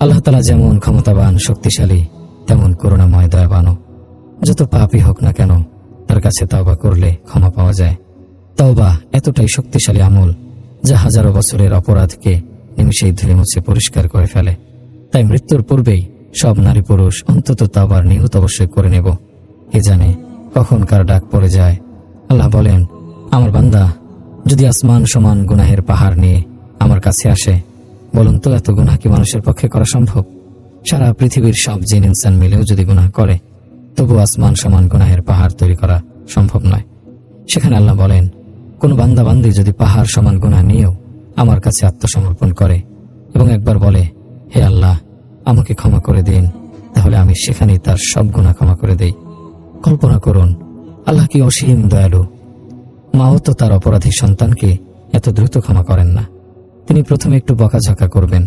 আল্লাহ তালা যেমন ক্ষমতাবান, শক্তিশালী, তেমন করুণাময়, দয়াবানও। যত পাপই হোক না কেন, তার কাছে তাওবা করলে ক্ষমা পাওয়া যায়। তাওবা এতটাই শক্তিশালী আমল, যা হাজারো বছরের অপরাধকে নিমিষেই ধুয়ে মুছে পরিষ্কার করে ফেলে। তাই মৃত্যুর পূর্বেই সব নারী পুরুষ অন্তত তাওবার নিহত অবশ্যই করে নেব। কে জানে কখন কার ডাক পড়ে যায়। আল্লাহ বলেন, আমার বান্দা, যদি আসমান সমান গুনাহের পাহাড় নিয়ে আমার কাছে আসে বলুন তো, এত গুনাহ কি মানুষের পক্ষে করা সম্ভব? সারা পৃথিবীর সব জিন ইনসান মিলেও যদি গুনাহ করে, তবু আসমান সমান গুনাহের পাহাড় তৈরি করা সম্ভব নয়। সেখানে আল্লাহ বলেন, কোনো বান্দা বান্দি যদি পাহাড় সমান গুনাহ নিয়েও আমার কাছে আত্মসমর্পণ করে এবং একবার বলে, হে আল্লাহ, আমাকে ক্ষমা করে দিন, তাহলে আমি সেখানেই তার সব গুনাহ ক্ষমা করে দেই। কল্পনা করুন, আল্লাহ কি অসীম দয়ালু। মাও তো তার অপরাধী সন্তানকে এত দ্রুত ক্ষমা করেন না। তিনি প্রথমে একটু বকাঝকা করবেন,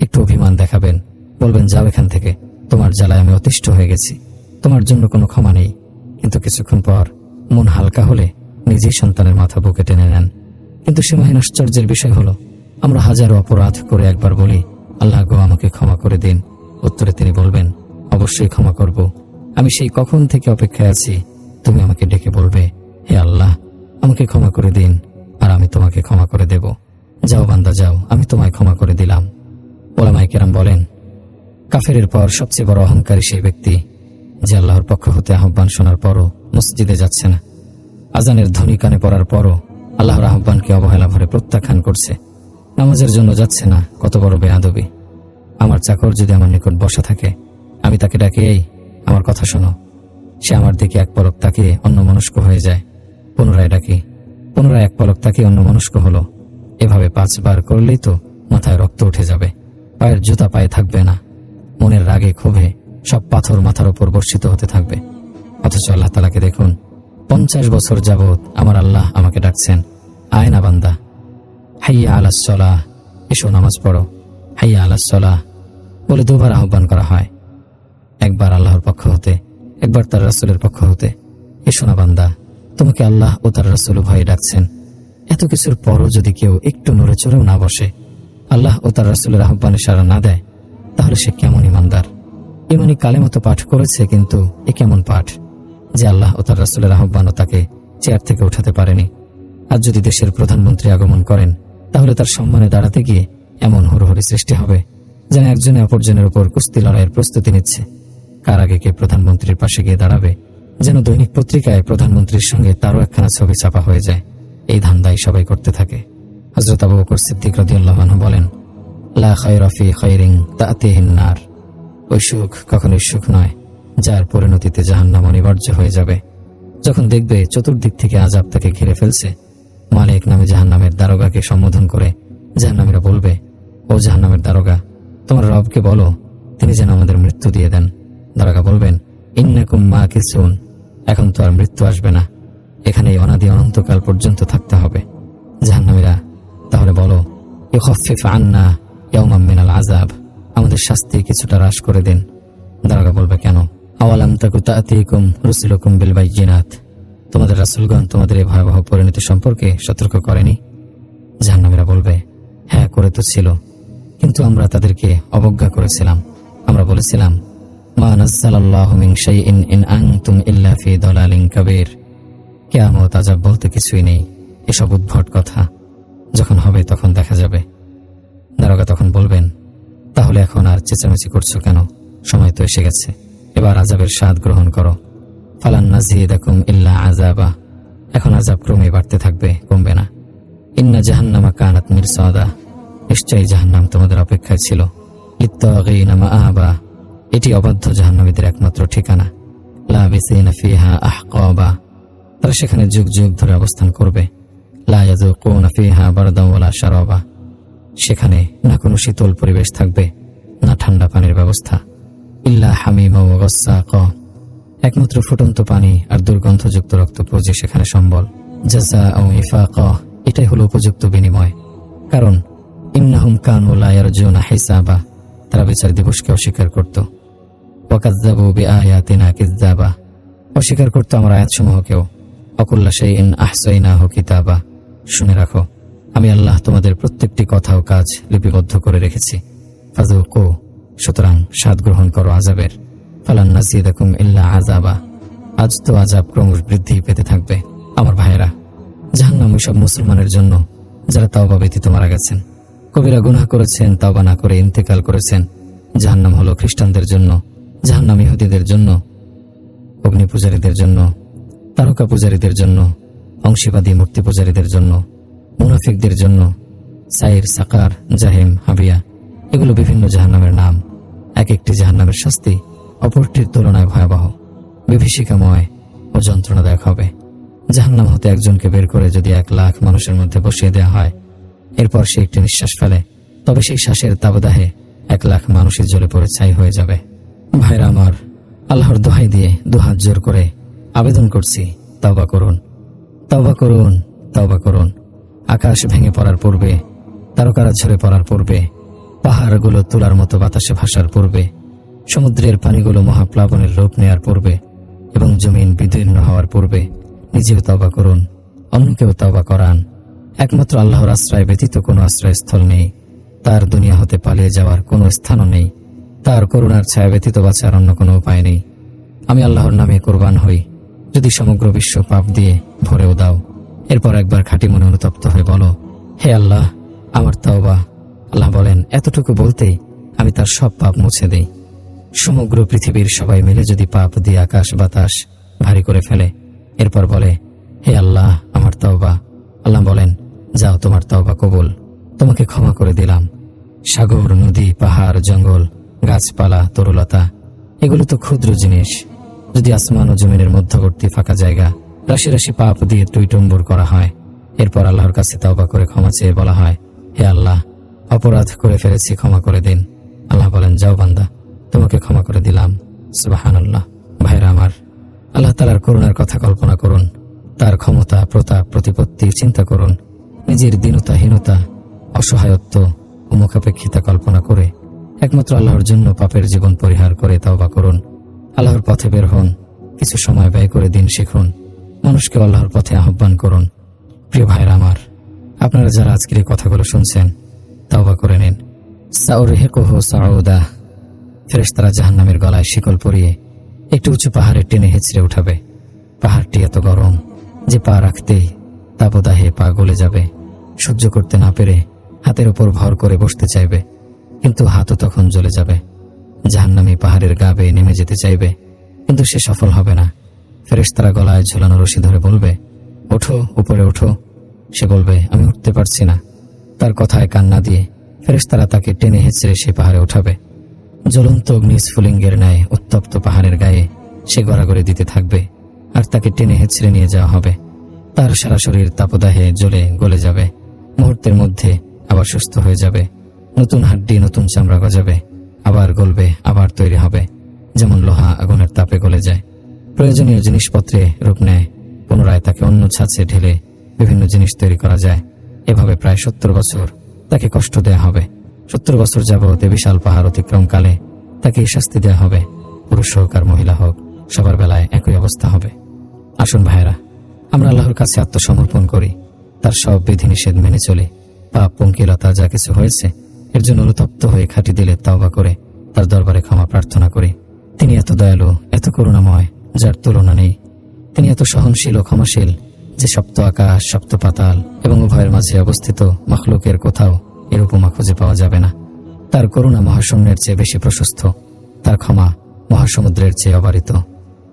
একটু অভিমান দেখাবেন, বলবেন, যাও এখান থেকে, তোমার জ্বালায় আমি অতিষ্ঠ হয়ে গেছি, তোমার জন্য কোনো ক্ষমা নেই। কিন্তু কিছুক্ষণ পর মন হালকা হলে নিজেই সন্তানের মাথা বুকে টেনে নেন। কিন্তু সীমাহীন আশ্চর্যের বিষয় হলো, আমরা হাজারো অপরাধ করে একবার বলি, আল্লাহ গো, আমাকে ক্ষমা করে দিন। উত্তরে তিনি বলবেন, অবশ্যই ক্ষমা করব। আমি সেই কখন থেকে অপেক্ষায় আছি, তুমি আমাকে ডেকে বলবে, হে আল্লাহ, আমাকে ক্ষমা করে দিন, আর আমি তোমাকে ক্ষমা করে দেব যাও বান্দা, যাও। আমি তোমায় ক্ষমা করে দিলাম। ওলামাই কেরাম বলেন, কাফেরের পর সবচেয়ে বড় অহংকারী সেই ব্যক্তি যে আল্লাহর পক্ষ হতে আহ্বান শোনার পরও মসজিদে যাচ্ছে না। আজানের ধ্বনি কানে পড়ার পরও আল্লাহর আহ্বানকে অবহেলা ভরে প্রত্যাখ্যান করছে। নামাজের জন্য যাচ্ছে না, কত বড় বেয়াদবি। আমার চাকর যদি আমার নিকট বসা থাকে, আমি তাকে ডাকি, এই, আমার কথা শোনো। সে আমার দিকে এক পলক তাকিয়ে অন্য মনস্ক হয়ে যায়। পুনরায় ডাকি, পুনরায় এক পলক তাকিয়ে অন্য মনস্ক হলো। এভাবে পাঁচবার করলেই তো মাথায় রক্ত উঠে যাবে। পায়ের জুতা পায়ে থাকবে না। মনের রাগে ক্ষোভে সব পাথর মাথার ওপর বর্ষিত হতে থাকবে। অথচ আল্লাহ তালাকে দেখুন, পঞ্চাশ বছর যাবৎ আমার আল্লাহ আমাকে ডাকছেন আয়না বান্দা, হাইয়া আলাস চলা এসো নামাজ পড়ো, হাইয়া আলাস চলা বলে দুবার আহ্বান করা হয়। একবার আল্লাহর পক্ষ হতে, একবার তার রাসুলের পক্ষ হতে, এসো না বান্দা, তোমাকে আল্লাহ ও তার রাসুল ভয়ে ডাকছেন এত কিছুর পরও যদি কেউ একটু নড়ে চড়েও না বসে, আল্লাহ ও তার রাসুলের আহ্বানে সাড়া না দেয়, তাহলে সে কেমন ইমানদার? ইমানি কালে মতো পাঠ করেছে, কিন্তু এ কেমন পাঠ যে আল্লাহ ও তার রাসুলের আহ্বানও তাকে চেয়ার থেকে উঠাতে পারেনি? আর যদি দেশের প্রধানমন্ত্রী আগমন করেন, তাহলে তার সম্মানে দাঁড়াতে গিয়ে এমন হুড়োহুড়ি সৃষ্টি হবে যেন একজনে অপরজনের ওপর কুস্তি লড়াইয়ের প্রস্তুতি নিচ্ছে। কার আগে কে প্রধানমন্ত্রীর পাশে গিয়ে দাঁড়াবে যেন দৈনিক পত্রিকায় প্রধানমন্ত্রীর সঙ্গে তারও একখানা ছবি ছাপা হয়ে যায়? এই ধান্দাই সবাই করতে থাকে। হজরত আবু বকর সিদ্দিক রাদিয়াল্লাহু বলেন, লা খায়রিন তাতিহিন ওই সুখ কখনোই সুখ নয়, যার পরিণতিতে জাহান্নাম অনিবার্য হয়ে যাবে। যখন দেখবে চতুর্দিক থেকে আজাব তাকে ঘিরে ফেলছে, মালিক নামে জাহান্নামের দারোগাকে সম্বোধন করে জাহান্নামীরা বলবে, ও জাহান্নামের দারোগা, তোমার রবকে বলো, তিনি যেন আমাদের মৃত্যু দিয়ে দেন। দারোগা বলবেন, ইন্নাকুম মা কিছুন এখন তো আর মৃত্যু আসবে না। এখানে এই অনাদি অনন্তকাল পর্যন্ত থাকতে হবে। জাহান্নামীরা, তাহলে বলো, ইউখাফিফ আন্না ইয়াউমাম মিনাল আযাব, আমাদের শাস্তি কিছুটা হ্রাস করে দিন। দারোগা বলবে কেন? আওয়ালাম তাকু তাতিকুম রুসুলুকুম বিল বাইয়িনাত। তোমাদের রাসূলগণ তোমাদের এই ভয়াবহ পরিণতি সম্পর্কে সতর্ক করেনি। জাহান্নামীরা বলবে হ্যাঁ করে তো ছিল, কিন্তু আমরা তাদেরকে অবজ্ঞা করেছিলাম। আমরা বলেছিলাম, মা নাজ্জালাল্লাহু মিন শাইইন ইন আনতুম ইল্লা ফি দালালিন কাবীর। কিয়ামত আযাব বলতে কিছুই নেই। এসব উদ্ভট কথা। যখন হবে তখন দেখা যাবে। দারোগা তখন বলবেন, তাহলে এখন আর চেঁচামেচি করছ কেন? সময় তো এসে গেছে। এবার আজাবের স্বাদ গ্রহণ করো। ফালান নাজিয়ে দেখুম ইল্লা আজাবা এখন আজাব ক্রমে বাড়তে থাকবে, কমবে না। ইন্না জাহান্নামা কানাত মিরসাদা। নিশ্চয়ই জাহান্নাম তোমাদের অপেক্ষায় ছিল। ইত্তাগীনামা আবা এটি অবাধ্য জাহান্নামীদের একমাত্র ঠিকানা। লা বিসিনা ফিহা আহকাবা। তারা সেখানে যুগ যুগ ধরে অবস্থান করবে। লা ইয়াযুকুনা ফিহা বারদান ওয়ালা শারাবা। সেখানে না কোনো শীতল পরিবেশ থাকবে, না ঠান্ডা পানির ব্যবস্থা। ইল্লা হামিমা গসাক। একমাত্র ফুটন্ত পানি আর দুর্গন্ধযুক্ত রক্ত প্রজে সেখানে সম্বল। জাজা ও ইফাক। এটাই হলো উপযুক্ত বিনিময়। কারণ, ইন্নাহুম কান ও লায়ার জোনা হিসাবা। তারা বিচার দিবসকে অস্বীকার করত। ওয়াকাজ্জাবু বি আয়াতিনা কিজ্জাবা অস্বীকার করত আমার আয়াতসমূহকেও। অকুল্লা সেই ইন আহসাইনা হো কিতাবা। শুনে রাখো, আমি আল্লাহ তোমাদের প্রত্যেকটি কথা ও কাজ লিপিবদ্ধ করে রেখেছি। ফাজু কো সুতরাং স্বাদ গ্রহণ করো আজাবের ফালান নাসিদাকুম ইল্লা আজাবা আজ তো আজাব ক্রমশ বৃদ্ধি পেতে থাকবে। আমার ভাইয়েরা, জাহান্নাম সব মুসলমানের জন্য যারা তাওবা ব্যতীত মারা গেছেন, কবিরা গুনাহ করেছেন, তাওবা না করে ইন্তেকাল করেছেন, জাহান্নাম হলো খ্রিস্টানদের জন্য, জাহান্নাম ইহুদিদের জন্য অগ্নি পূজারীদের জন্য তারকা পূজারীদের জন্য অংশীবাদী মূর্তি পূজারীদের জন্য, মুনাফিকদের জন্য, সাইর, সাকার, জাহিম, হাবিয়া, এগুলো বিভিন্ন জাহান্নামের নাম। এক একটি জাহান্নামের শাস্তি অপরটির তুলনায় ভয়াবহ। বিভীষিকাময় ও যন্ত্রণাদায়ক হবে। জাহান্নাম হতে একজনকে বের করে যদি এক লাখ মানুষের মধ্যে বসিয়ে দেওয়া হয়, এরপর সে একটি নিঃশ্বাস ফেলে, তবে সেই শ্বাসের তাবদাহে এক লাখ মানুষের জলে পড়ে ছাই হয়ে যাবে। ভাইরা আমার, আল্লাহর দোহাই দিয়ে দুহাত জোর করে আবেদন করছি, তওবা করুন। তওবা করুন তওবা করুন। আকাশ ভেঙে পড়ার পূর্বে, তারকারা ঝরে পড়ার পূর্বে, পাহাড়গুলো তোলার মতো বাতাসে ভাসার পূর্বে, সমুদ্রের পানিগুলো মহাপ্লাবনের রূপ নেয়ার পূর্বে এবং জমিন বিদীর্ণ হওয়ার পূর্বে, নিজেও তওবা করুন, অন্যকেও তওবা করান। একমাত্র আল্লাহর আশ্রয় ব্যতীত কোনো আশ্রয়স্থল নেই। তার দুনিয়া হতে পালিয়ে যাওয়ার কোনো স্থানও নেই। তার করুণার ছায়া ব্যতীত বাঁচার অন্য কোনো উপায় নেই। আমি আল্লাহর নামে কোরবান হই। যদি সমগ্র বিশ্ব পাপ দিয়ে ভরেও দাও, এরপর একবার খাঁটি মনে অনুতপ্ত হয়ে বলো, হে আল্লাহ, আমার তাওবা। আল্লাহ বলেন, এতটুকু বলতেই আমি তার সব পাপ মুছে দেই। সমগ্র পৃথিবীর সবাই মিলে যদি পাপ দিয়ে আকাশ বাতাস ভারী করে ফেলে, এরপর বলে, হে আল্লাহ, আমার তাওবা। আল্লাহ বলেন, যাও, তোমার তাওবা কবুল। তোমাকে ক্ষমা করে দিলাম। সাগর, নদী, পাহাড়, জঙ্গল, গাছপালা, তরুলতা, এগুলো তো ক্ষুদ্র জিনিস। যদি আসমান ও জমিনের মধ্যবর্তী ফাঁকা জায়গা, রাশি রাশি পাপ দিয়ে টুইটম্বর করা হয়, এরপর আল্লাহর কাছে তওবা করে ক্ষমা চেয়ে বলা হয়, হে আল্লাহ, অপরাধ করে ফেলেছি, ক্ষমা করে দিন। আল্লাহ বলেন, যাও বান্দা, তোমাকে ক্ষমা করে দিলাম। সুবাহান আল্লাহ ভাইরা আমার, আল্লাহ তালার করুণার কথা কল্পনা করুন, তার ক্ষমতা, প্রতাপ, প্রতিপত্তি চিন্তা করুন, নিজের দীনতাহীনতা অসহায়ত্ব ও মুখাপেক্ষিতা কল্পনা করে, একমাত্র আল্লাহর জন্য পাপের জীবন পরিহার করে তওবা করুন। আল্লাহর পথে বের হন, কিছু সময় ব্যয় করে দিন শিখুন। মানুষকে আল্লাহর পথে আহ্বান করুন। প্রিয় ভাইরা আমার, আপনারা যারা আজকের এই কথাগুলো শুনছেন, তওবা করে নিন। সাউর হেকোহ সাউদা। ফেরেশতারা জাহান্নামের গলায় শিকল পরিয়ে একটু উঁচু পাহাড়ে টেনে হেঁচড়ে উঠাবে। পাহাড়টি এত গরম যে পা রাখতেই তাপদাহে পা গলে যাবে। সহ্য করতে না পেরে হাতের ওপর ভর করে বসতে চাইবে, কিন্তু হাতও তখন জ্বলে যাবে। জাহান্নামী পাহাড়ের গা বেয়ে নেমে যেতে চাইবে, কিন্তু সে সফল হবে না। ফেরেশতারা গলায় ঝোলানো রশি ধরে বলবে, ওঠো, উপরে ওঠো। সে বলবে, আমি উঠতে পারছি না। তার কথায় কান্না দিয়ে ফেরেশতারা তাকে টেনে হেঁচড়ে সে পাহাড়ে ওঠাবে। জ্বলন্ত অগ্নিস্ফুলিঙ্গের ন্যায় উত্তপ্ত পাহাড়ের গায়ে সে গড়াগড়ি দিতে থাকবে আর তাকে টেনে হেঁচড়ে নিয়ে যাওয়া হবে। তার সারা শরীর তাপদাহে জ্বলে গলে যাবে। মুহূর্তের মধ্যে আবার সুস্থ হয়ে যাবে। নতুন হাড্ডি, নতুন চামড়া গজাবে। আবার গলবে, আবার তৈরি হবে। যেমন লোহা আগুনের তাপে গলে যায়। প্রয়োজনীয় জিনিসপত্রে রূপ নেয়। পুনরায় তাকে অন্য ছাঁচে ঢেলে বিভিন্ন জিনিস তৈরি করা যায়। এভাবে প্রায় সত্তর বছর তাকে কষ্ট দেয়া হবে। সত্তর বছর যাবৎ এ বিশাল পাহাড় অতিক্রমকালে তাকে শাস্তি দেওয়া হবে। পুরুষ হোক আর মহিলা হোক, সবার বেলায় একই অবস্থা হবে। আসুন ভাইয়েরা, আমরা আল্লাহর কাছে আত্মসমর্পণ করি। তার সব বিধিনিষেধ মেনে চলি। পাপ, পঙ্কিলতা যা কিছু হয়েছে এর জন্য অনুতপ্ত হয়ে খাটি দিলে তাওবা করে, তার দরবারে ক্ষমা প্রার্থনা করি। তিনি এত দয়ালু, এত করুণাময়, যার তুলনা নেই। তিনি এত সহনশীল ও ক্ষমাশীল, যে সপ্ত আকাশ সপ্ত পাতাল এবং উভয়ের মাঝে অবস্থিত মখলুকের কোথাও এর উপমা খুঁজে পাওয়া যাবে না। তার করুণা মহাশূন্যের চেয়ে বেশি প্রশস্ত। তার ক্ষমা মহাসমুদ্রের চেয়ে অবারিত।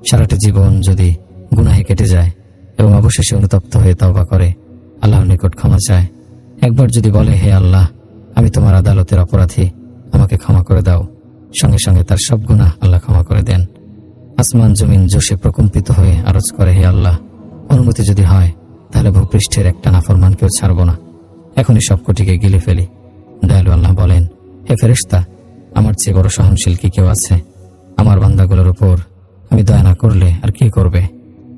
সারাটি জীবন যদি গুনাহে কেটে যায় এবং অবশেষে অনুতপ্ত হয়ে তওবা করে, আল্লাহর নিকট ক্ষমা চায়। একবার যদি বলে, হে আল্লাহ আমি তোমার আদালতের অপরাধী। আমাকে ক্ষমা করে দাও। সঙ্গে সঙ্গে তার সব গুণা আল্লাহ ক্ষমা করে দেন। আসমান জমিন জোশে প্রকম্পিত হয়ে আরজ করে, হে আল্লাহ, অনুমতি যদি হয়, তাহলে ভূপৃষ্ঠের একটা নাফরমানকেও ছাড়ব না। এখনই সবকটিকে গিলে ফেলি। দয়ালু আল্লাহ বলেন, হে ফেরেশতা, আমার চেয়ে বড় সহনশীল কি কেউ আছে? আমার বান্দাগুলোর উপর আমি দয়া না করলে আর কি করবে?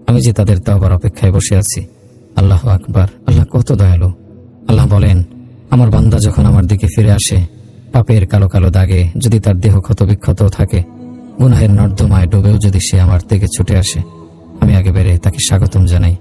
আমি যে তাদের তাওবার অপেক্ষায় বসে আছি, আল্লাহ আকবার, আল্লাহ কত দয়ালু। আল্লাহ বলেন আমার বান্দা যখন আমার দিকে ফিরে আসে, পাপের কালো কালো দাগে যদি তার দেহ ক্ষত বিক্ষত থাকে, গুনাহের নর্দমায় ডুবেও যদি সে আমার দিকে ছুটে আসে, আমি আগে বেড়ে তাকে স্বাগতম জানাই।